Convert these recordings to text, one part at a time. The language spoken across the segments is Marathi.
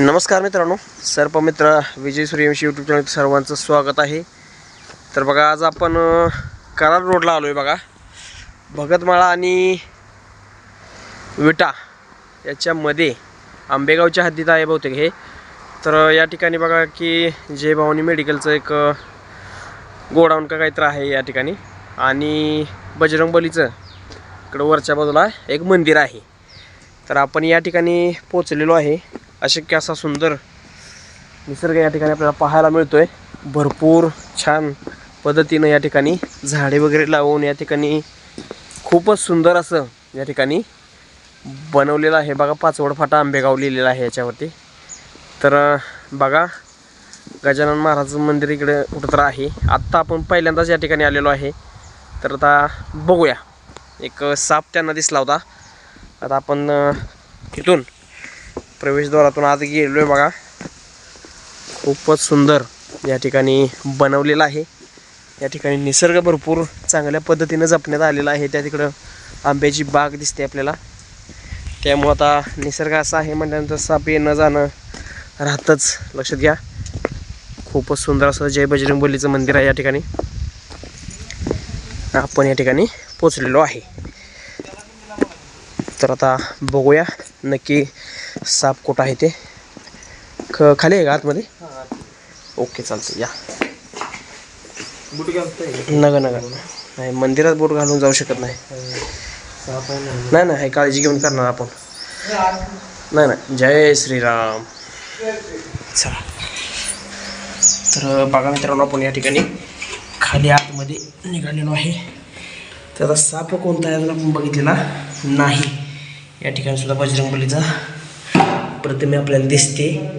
नमस्कार मित्रांनो सर्पमित्र विजय सूर्यवंशी यूट्यूब चॅनल सर्वांचं स्वागत आहे. तर बघा आज आपण कराड रोडला आलो आहे बघा. भगतमाळा आणि विटा याच्यामध्ये आंबेगावच्या हद्दीत आहे बहुतेक हे. तर या ठिकाणी बघा की जय भवानी मेडिकलचं एक गोडाऊन का काहीतरी आहे या ठिकाणी. आणि बजरंगबलीचं इकडं वरच्या बाजूला एक मंदिर आहे. तर आपण या ठिकाणी पोचलेलो आहे. अशक्य असा सुंदर निसर्ग या ठिकाणी आपल्याला पाहायला मिळतोय. भरपूर छान पद्धतीनं या ठिकाणी झाडे वगैरे लावून या ठिकाणी खूपच सुंदर असं या ठिकाणी बनवलेलं आहे. बघा पाचवड फाटा आंबेगाव लिहिलेला आहे याच्यावरती. तर बघा गजानन महाराज मंदिर इकडे कुठं तर आहे. आत्ता आपण पहिल्यांदाच या ठिकाणी आलेलो आहे. तर आता बघूया. एक साप त्यांना दिसला होता. आता आपण तिथून प्रवेशद्वारातून आज गेलो आहे बघा. खूपच सुंदर या ठिकाणी बनवलेलं आहे. या ठिकाणी निसर्ग भरपूर चांगल्या पद्धतीनं जपण्यात आलेला आहे. त्या तिकडं आंब्याची बाग दिसते आपल्याला. त्यामुळं आता निसर्ग असा आहे म्हटल्यानंतर साप येणं जाणं राहतंच. लक्षात घ्या. खूपच सुंदर असं जय बजरंगबलीचं मंदिर आहे या ठिकाणी. आपण या ठिकाणी पोचलेलो आहे. तर आता बघूया नक्की साप कुठं आहे ते. ख खाली आहे का आतमध्ये? ओके चालतं या. नका नका नाही मंदिरात बोट घालून जाऊ शकत नाही. नाही नाही हे काळजी घेऊन करणार आपण. नाही नाही. जय श्रीराम. चला. तर बघा मित्रांनो आपण या ठिकाणी खाली आतमध्ये निघालेलो आहे. तर आता साप कोणता आहे आपण बघितलेला नाही. या ठिकाणी सुद्धा बजरंगबलीचा प्रतिमे आपल्याला दिसते.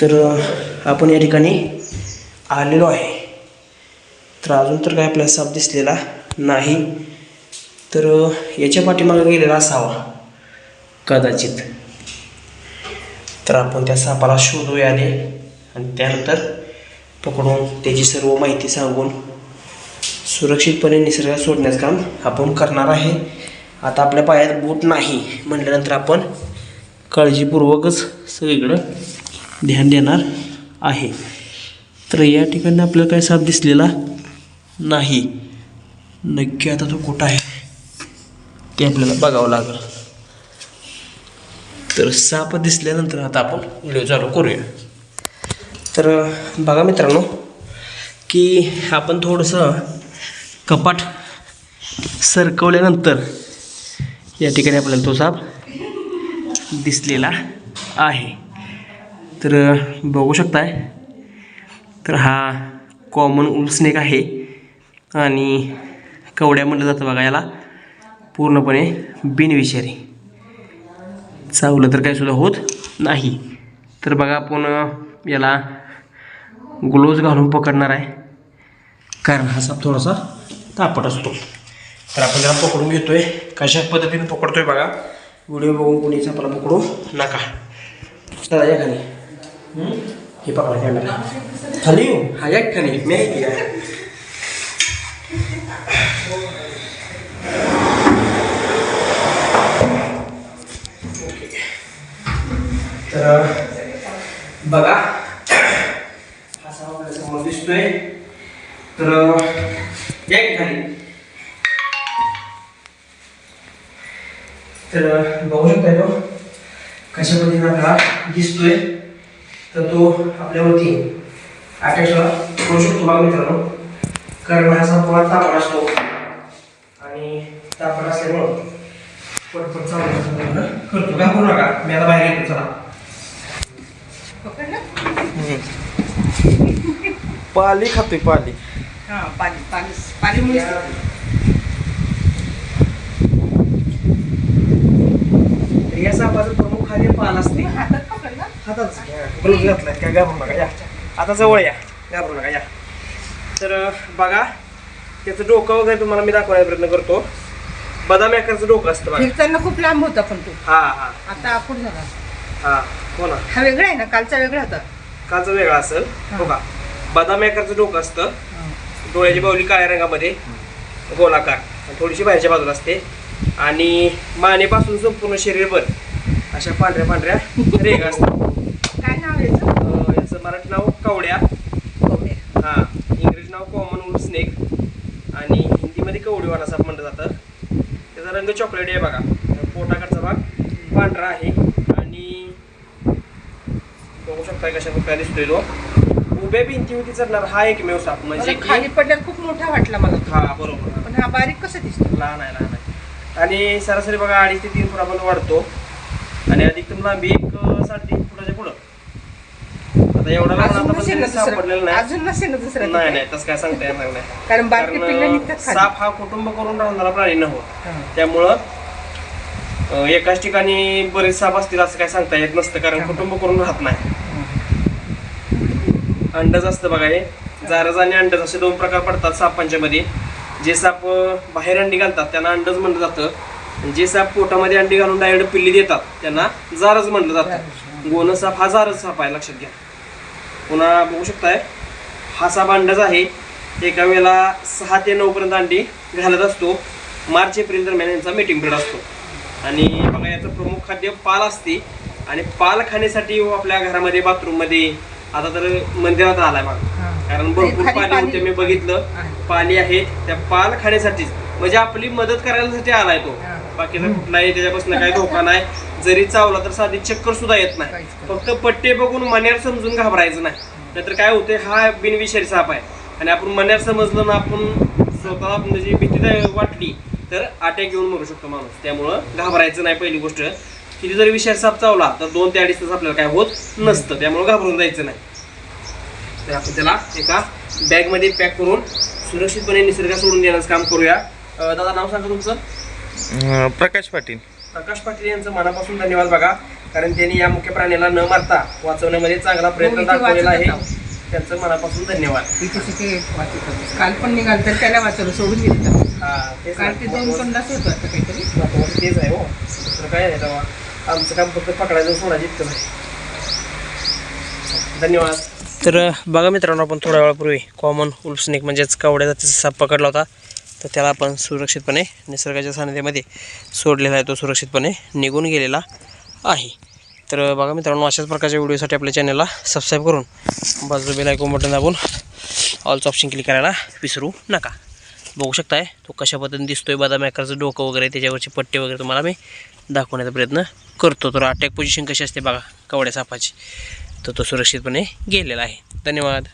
तर आपण या ठिकाणी आलेलो आहे. तर अजून तर काय आपल्याला साप दिसलेला नाही. तर याच्या पाठीमागे गेलेला असावा. कदाचित. तर आपण त्या सापाला शोधूया आले आणि त्यानंतर पकडून त्याची सर्व माहिती सांगून सुरक्षितपणे निसर्गात सोडण्याचं काम आपण करणार आहे. आता आपल्या पायात बूट नाही म्हटल्यानंतर आपण काळजीपूर्वकच सगळीकडं ध्यान देणार आहे. तर या ठिकाणी आपल्याला काय साप दिसलेला नाही. नक्की आता तो कुठं आहे ते आपल्याला बघावं लागेल. तर साप दिसल्यानंतर आता आपण व्हिडिओ चालू करूया. तर बघा मित्रांनो की आपण थोडंसं कपाट सरकवल्यानंतर या ठिकाणी आपल्याला तो साप दिसलेला आहे. तर बघू शकताय. तर हा कॉमन उलस्नेक आहे आणि कवड्या म्हणलं जातं बघा याला. पूर्णपणे बिनविषारी. चावलं तर काही सुद्धा होत नाही. तर बघा आपण याला ग्लोव्ज घालून पकडणार आहे. कारण हा साप थोडासा तापट असतो. तर आपण त्याला पकडून घेतोय. कशा पद्धतीने पकडतोय बघा. व्हिडिओ बघून कोणी सापाला पकडू. नका. चला या खाली? हे पकडा कॅमेरा खाली. येऊ हा या खाली. मी तर बघू शकता तो कशा पद्धतीने आपल्याला दिसतोय. तर तो आपल्यावरती अटॅच करू शकतो बघा मित्रांनो. कारण हा संपूर्ण तापड असतो. आणि तापड असल्यामुळं पटपट चालू करतो. का करू नका. मी आता बाहेर येतो. चला. पाली खातोय पाली. हा पाणी पाणी पाणी या सापाचं प्रमुख खाली पाल असते हातात पकड ना ग्लोव्ह घातलाय. काय घाबरू नका. या. आता जवळ या. घाबरू नका. या. तर बघा त्याचं डोकं वगैरे तुम्हाला मी दाखवण्याचा प्रयत्न करतो. बदामी आकारचं डोकं असतं बघा. फिरताना खूप लांब होता पण तू. हा हा. आता आपण झाला हा हो ना. हा वेगळा आहे ना? कालचा वेगळा होता. काचं वेगळं असेल. हो. का बदामी आकारचं डोकं असतं. डोळ्याची बावली काळ्या रंगामध्ये. गोलाकार. थोडीशी बाहेरच्या बाजूला असते. आणि मानेपासून संपूर्ण शरीरभर अशा पांढऱ्या पांढऱ्या रेगा असतात. मराठी नाव कवड्या. हा इंग्रजी नाव कॉमन वुल स्नेक आणि हिंदीमध्ये कवडीवाला साप म्हटलं जातं. त्याचा रंग चॉकलेट आहे बघा. पोटाकडचा भाग पांढरा आहे आणि बघू शकता कशा प्रकारे दिसतोय तो. उभ्या भिंतीवरती चढणार हा एकमेव साप म्हणजे खाली पडल्यावर खूप मोठा वाटला मला. हा बरोबर. पण हा बारीक कसा दिसतो? लहान आहे लहान आहे. आणि सरासरी बघा अडीच ते तीन फुटापर्यंत वाढतो. आणि अधिकतम लांबी एक आता एवढा लहान अजून आता नसेल ना पण सापडलेला दुसरं नाही. अजून नसेल ना दुसरं नाही. नाही तसं काय सांगता येणार नाही. कारण बारके पिल्लं कारण निघतात खाली. साप हा कुटुंब करून राहणारा प्राणी नव्हतो. हा. त्यामुळं अं, एकाच ठिकाणी बरेच साप असतील असं काय सांगता येत नसतं कारण. कुटुंब करून राहत नाही. अंडज असतं बघा हे. जारज आणि अंडज असे दोन प्रकार पडतात सापांच्या मध्ये जे साप अं, बाहेर अंडी घालतात त्यांना अंडज म्हणलं जातं. आणि जे साप पोटामध्ये अंडी घालून डायरेक्ट पिल्ली देतात त्यांना जारज म्हणलं जातं. गोन साप हा जारज साप आहे लक्षात घ्या. पुन्हा बघू शकताय. हा साप अंडज आहे. एका वेळेला सहा ते नऊ पर्यंत अंडी घालत असतो. मार्च एप्रिल दरम्यान यांचा मीटिंग पिरियड असतो. आणि बघा याचं प्रमुख खाद्य पाल असते. आणि पाल खाण्यासाठी हो आपल्या घरामध्ये बाथरूममध्ये आता तर मंदिरात आलाय बघा. कारण भरपूर पाली होते मी बघितलं. आहे. पाली आहेत त्या पाल खाण्यासाठीच. म्हणजे आपली मदत करायसाठी आलाय तो. बाकीचा कुठलाही त्याच्यापासून काही धोका नाही. जरी चावला तर साधी चक्कर सुद्धा येत नाही. फक्त पट्टे बघून मण्यार समजून घाबरायचं नाही. नाहीतर काय होते हा बिनविषारी साप आहे. आणि आपण मण्यार समजलं ना आपण स्वतःला म्हणजे भीती वाटली तर अटॅक घेऊन मरू शकतो माणूस. त्यामुळं घाबरायचं नाही पहिली गोष्ट. किती जरी विषारी साप चावला तर दोन ते अडीच तास आपल्याला काय होत नसतं. त्यामुळं घाबरून जायचं नाही. तर आपण त्याला एका बॅगमध्ये पॅक करून सुरक्षितपणे निसर्गात सोडून देण्याचं काम करूया. दादा नाव सांगा तुमचं? प्रकाश पाटील. प्रकाश पाटील यांचं मनापासून धन्यवाद बघा. कारण त्यांनी या मुख्य प्राण्याला न मारता वाचवण्यामध्ये चांगला प्रयत्न हो, इथे दाखवलेला आहे. त्यांचं मनापासून धन्यवाद. इथे तिथे. काल पण निघाल तर त्याला वाचवलं सोडून दिलं हा तेच काल ते दोन पन्नास होतं काहीतरी. तेच आहे हो. दुसरं काय नाही तेव्हा? आमचं काम फक्त पकडायचं सोडायचं इतकं आहे. धन्यवाद. तर बघा मित्रांनो आपण थोड्या वेळापूर्वी कॉमन उल्फ स्नेक म्हणजेच कावड्या जातीचा साप पकडला होता. तर त्याला आपण सुरक्षितपणे निसर्गाच्या सानिध्यामध्ये सोडलेला आहे तो सुरक्षितपणे निघून गेलेला आहे. तर बघा मित्रांनो अशाच प्रकारच्या व्हिडिओसाठी आपल्या चॅनलला सबस्क्राईब करून बाजू बेल ऐकून बटन दाबून ऑलचं ऑप्शन क्लिक करायला विसरू नका. बघू शकताय तो कशा पद्धतीने दिसतोय बदाम आकाराचं डोकं वगैरे त्याच्यावरचे पट्टे वगैरे तुम्हाला मी दाखवण्याचा प्रयत्न करतो. तर अटॅक पोझिशन कशी असते बघा कवड्या सापाची. तर तो सुरक्षितपणे गेलेला आहे. धन्यवाद.